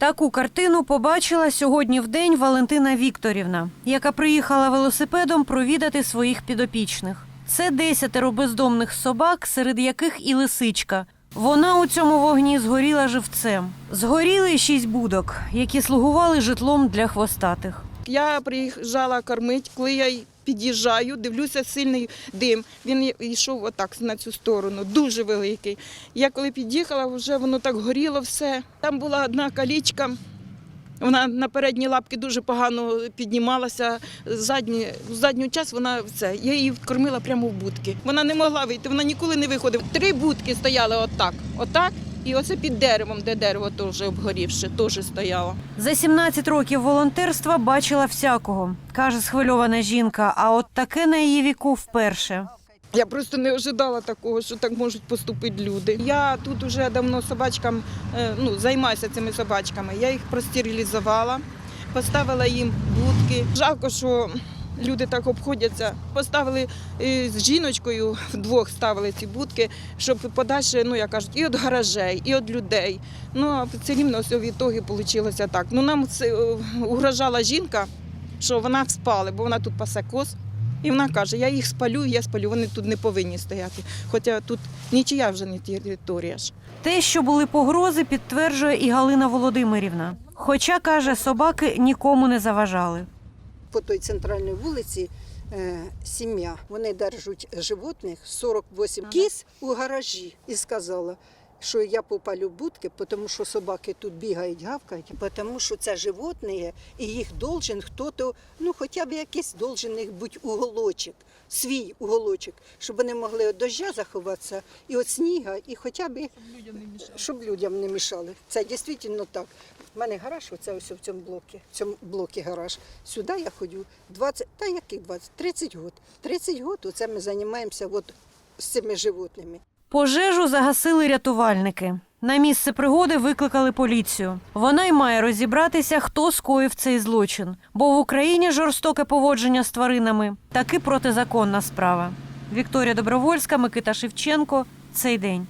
Таку картину побачила сьогодні в день Валентина Вікторівна, яка приїхала велосипедом провідати своїх підопічних. Це десятеро бездомних собак, серед яких і лисичка. Вона у цьому вогні згоріла живцем. Згоріли шість будок, які слугували житлом для хвостатих. Я приїжджала кормити, коли я під'їжджаю, дивлюся сильний дим. Він йшов отак на цю сторону, дуже великий. Я коли під'їхала, вже воно так горіло все. Там була одна калічка. Вона на передні лапки дуже погано піднімалася. Задні, задню час вона це. Я її кормила прямо в будки. Вона не могла вийти, вона ніколи не виходила. Три будки стояли отак, отак, і оце під деревом, де дерево теж обгорівше, теж стояло. За 17 років волонтерства бачила всякого, каже схвильована жінка. А от таке на її віку вперше. Я просто не ожидала такого, що так можуть поступити люди. Я тут вже давно собачкам е, ну, займаюся цими собачками. Я їх простерилізувала, поставила їм будки. Жалко, що люди так обходяться. Поставили е, з жіночкою вдвох ставили ці будки, щоб подальше, ну як кажуть, і від гаражей, і від людей. Ну а все рівно все в ітогі вийшло так. Ну нам е, угрожала жінка, що вона спали, бо вона тут пасе коз. І вона каже, я їх спалю, я спалю, вони тут не повинні стояти. Хоча тут нічия вже не територія ж. Те, що були погрози, підтверджує і Галина Володимирівна. Хоча каже, собаки нікому не заважали. По той центральній вулиці е, сім'я. Вони держать животних 48 кіз у гаражі і сказала. Що я попалю в будки, тому що собаки тут бігають, гавкають, тому що це животні, і їх должен хто-то, ну хоча б якийсь должен їх бути уголочок, свій уголочок, щоб вони могли від дождя заховатися, і від сніга, і хоча б щоб людям не мішали. Це дійсно так. У мене гараж, оце ось в цьому блокі, в цьому блокі гараж. Сюди я ходю 20, та яких 20, 30 років. 30 років оце ми займаємося от з цими животними. Пожежу загасили рятувальники. На місце пригоди викликали поліцію. Вона й має розібратися, хто скоїв цей злочин. Бо в Україні жорстоке поводження з тваринами таки протизаконна справа. Вікторія Добровольська, Микита Шевченко. Цей день.